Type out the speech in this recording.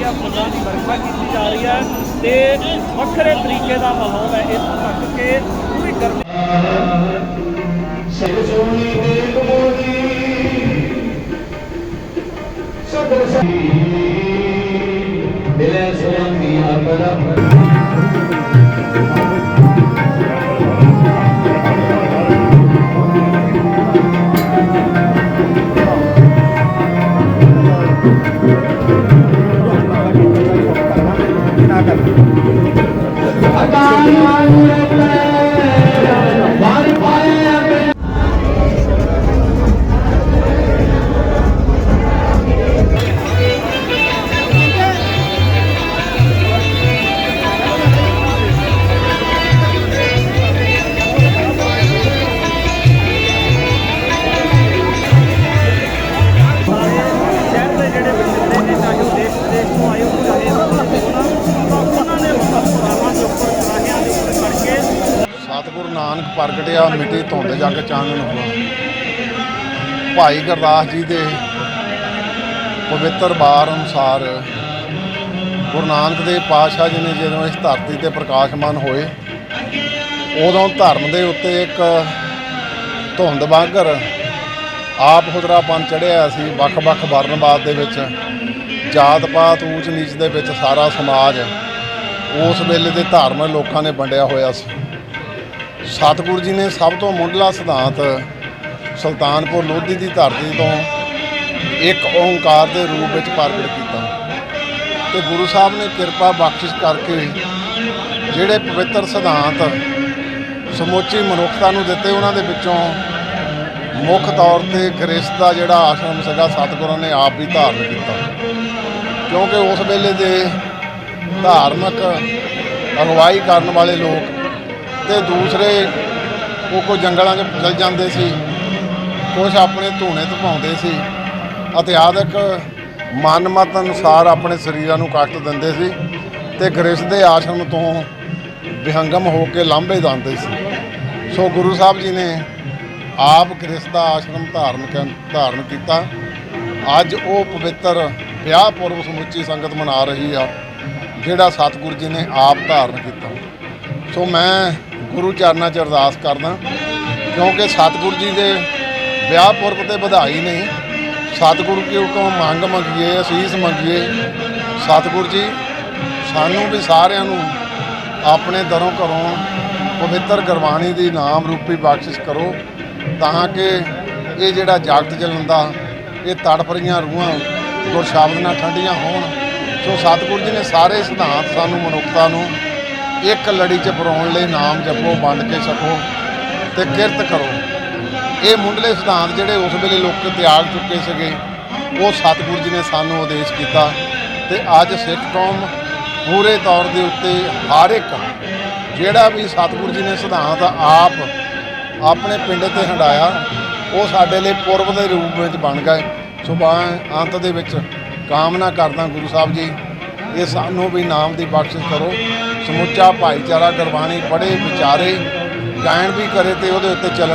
ਵਰਖਾ ਕੀਤੀ ਜਾ ਰਹੀ ਹੈ ਤੇ ਵੱਖਰੇ ਤਰੀਕੇ ਦਾ ਮਾਹੌਲ ਹੈ ਇਸ ਤੱਕ ਕਿ ਪੂਰੀ ਗਰਮੀ ਸਿਰ ਸੋਣੀ ਦੇ ਬੋਲੀ ਸਦਰ ਸਹੀ ਦਿਲੇ ਸੋਹਣੀ ਅਬਰ ਅਕਾਲ ਨਾਨਕ ਪ੍ਰਗਟਿਆ ਮਿੱਟੀ ਧੁੰਦ ਜਗ ਚਾਨਣ ਹੋਆ। ਭਾਈ ਗੁਰਦਾਸ ਜੀ ਦੇ ਪਵਿੱਤਰ ਬਾਰ ਅਨੁਸਾਰ ਗੁਰੂ ਨਾਨਕ ਦੇਵ ਪਾਤਸ਼ਾਹ ਜੀ ਨੇ ਜਦੋਂ ਇਸ ਧਰਤੀ ਤੇ ਪ੍ਰਕਾਸ਼ਮਾਨ ਹੋਏ, ਉਦੋਂ ਧਰਮ ਦੇ ਉੱਤੇ ਇੱਕ ਧੁੰਦ ਵਾਂਗਰ ਆਪ ਹੁਦਰਾਪਨ ਚੜਿਆ ਸੀ। ਵੱਖ-ਵੱਖ ਵਰਨਵਾਦ ਦੇ ਵਿੱਚ ਜਾਤ ਪਾਤ ਊਚ ਨੀਚ ਦੇ ਵਿੱਚ ਸਾਰਾ ਸਮਾਜ ਉਸ ਵੇਲੇ ਦੇ ਧਾਰਮਿਕ ਲੋਕਾਂ ਨੇ ਵੰਡਿਆ ਹੋਇਆ ਸੀ। ਸਤਿਗੁਰੂ ਜੀ ਨੇ ਸਭ ਤੋਂ ਮੁੱਢਲਾ ਸਿਧਾਂਤ ਸੁਲਤਾਨਪੁਰ ਲੋਧੀ ਦੀ ਧਰਤੀ ਤੋਂ ਇੱਕ ਓੰਕਾਰ ਦੇ ਰੂਪ ਵਿੱਚ ਪ੍ਰਗਟ ਕੀਤਾ। ਤੇ ਗੁਰੂ ਸਾਹਿਬ ਨੇ ਕਿਰਪਾ ਬਖਸ਼ਿਸ਼ ਕਰਕੇ ਜਿਹੜੇ ਪਵਿੱਤਰ ਸਿਧਾਂਤ ਸਮੁੱਚੀ ਮਨੁੱਖਤਾ ਨੂੰ ਦਿੱਤੇ, ਉਹਨਾਂ ਦੇ ਵਿੱਚੋਂ ਮੁੱਖ ਤੌਰ ਤੇ ਗ੍ਰਸਥ ਦਾ ਜਿਹੜਾ ਆਸ਼ਰਮ ਸੀਗਾ, ਸਤਿਗੁਰਾਂ ਨੇ ਆਪ ਵੀ ਧਾਰਨ ਕੀਤਾ। ਕਿਉਂਕਿ ਉਸ ਵੇਲੇ ਦੇ ਧਾਰਮਿਕ ਅਗਵਾਈ ਕਰਨ ਵਾਲੇ ਲੋਕ ਤੇ ਦੂਸਰੇ ਉਹ ਕੋ ਜੰਗਲਾਂ 'ਚ ਚਲ ਜਾਂਦੇ ਸੀ ਕੁਝ ਆਪਣੇ ਧੂਣੇ ਧਪਾਉਂਦੇ ਸੀ। ਅਤਿਆਦਕ ਮਨਮਤ ਅਨੁਸਾਰ ਆਪਣੇ ਸਰੀਰਾਂ ਨੂੰ ਕਸ਼ਟ ਦਿੰਦੇ ਸੀ ਤੇ ਗ੍ਰਸ ਦੇ ਆਸ਼ਰਮ ਤੋਂ ਵਿਹੰਗਮ ਹੋ ਕੇ ਲਾਂਭੇ ਜਾਂਦੇ ਸੀ। ਸੋ ਗੁਰੂ ਸਾਹਿਬ ਜੀ ਨੇ ਆਪ ਗ੍ਰਸ ਦਾ ਆਸ਼ਰਮ ਧਾਰਨ ਕ- ਧਾਰਨ ਕੀਤਾ। ਅੱਜ ਉਹ ਪਵਿੱਤਰ ਵਿਆਹ ਪੁਰਬ ਸਮੁੱਚੀ ਸੰਗਤ ਮਨਾ ਰਹੀ ਆ, ਜਿਹੜਾ ਸਤਿਗੁਰੂ ਜੀ ਨੇ ਆਪ ਧਾਰਨ ਕੀਤਾ। ਸੋ ਮੈਂ ਗੁਰੂ ਚਰਨਾਂ 'ਚ ਅਰਦਾਸ ਕਰਦਾ, ਕਿਉਂਕਿ ਸਤਿਗੁਰੂ ਜੀ ਦੇ ਵਿਆਹ ਪੁਰਬ ਤੇ ਵਧਾਈ ਨਹੀਂ। ਸਤਿਗੁਰੂ ਕੀ ਹੁਕਮ ਮੰਗ ਮੰਗੀਏ, ਅਸੀਸ ਮੰਗੀਏ? ਸਤਿਗੁਰੂ ਜੀ, ਸਾਨੂੰ ਵੀ ਸਾਰਿਆਂ ਨੂੰ ਆਪਣੇ ਦਰੋਂ ਘਰੋਂ ਪਵਿੱਤਰ ਗੁਰਬਾਣੀ ਦੀ ਨਾਮ ਰੂਪੀ ਬਖਸ਼ਿਸ਼ ਕਰੋ, ਤਾਂ ਕਿ ਇਹ ਜਿਹੜਾ ਜਗਤ ਜਲੰਦਾ ਇਹ ਤੜਫ ਰਹੀਆਂ ਰੂਹਾਂ ਗੁਰਸ਼ਬਦ ਨਾਲ ਠੰਡੀਆਂ ਹੋਣ। ਸੋ ਸਤਿਗੁਰੂ ਜੀ ਨੇ ਸਾਰੇ ਸਿਧਾਂਤ ਸਾਨੂੰ ਮਨੁੱਖਤਾ ਨੂੰ ਇੱਕ ਲੜੀ 'ਚ ਪਰੋਣ ਲਈ ਨਾਮ ਜਪੋ, ਵੰਡ ਕੇ ਛਕੋ ਤੇ ਕਿਰਤ ਕਰੋ। ਇਹ ਮੁੱਢਲੇ ਸਿਧਾਂਤ ਜਿਹੜੇ ਉਸ ਵੇਲੇ ਲੋਕ ਤਿਆਗ ਚੁੱਕੇ ਸੀਗੇ, ਉਹ ਸਤਿਗੁਰੂ ਜੀ ਨੇ ਸਾਨੂੰ ਉਦੇਸ਼ ਕੀਤਾ ਤੇ ਅੱਜ ਸਿੱਖ ਕੌਮ ਪੂਰੇ ਤੌਰ ਦੇ ਉੱਤੇ ਹਰ ਇੱਕ ਜਿਹੜਾ ਵੀ ਸਤਿਗੁਰੂ ਜੀ ਨੇ ਸਿਧਾਂਤ ਆਪ ਆਪਣੇ ਪਿੰਡ ਤੇ ਹੰਡਾਇਆ, ਉਹ ਸਾਡੇ ਲਈ ਪੁਰਬ ਦੇ ਰੂਪ ਵਿੱਚ ਬਣ ਗਏ। ਸੋ ਅੰਤ ਦੇ ਵਿੱਚ ਕਾਮਨਾ ਕਰਦਾ ਗੁਰੂ ਸਾਹਿਬ ਜੀ, ਇਹ ਸਾਨੂੰ ਵੀ ਨਾਮ ਦੀ ਬਖਸ਼ਿਸ਼ ਕਰੋ। ਸਮੁੱਚਾ ਭਾਈਚਾਰਾ ਗੁਰਬਾਣੀ ਪੜ੍ਹੇ ਵਿਚਾਰੇ ਗਾਇਨ ਵੀ ਕਰੇ ਤੇ ਉਹਦੇ ਉੱਤੇ ਚੱਲਣ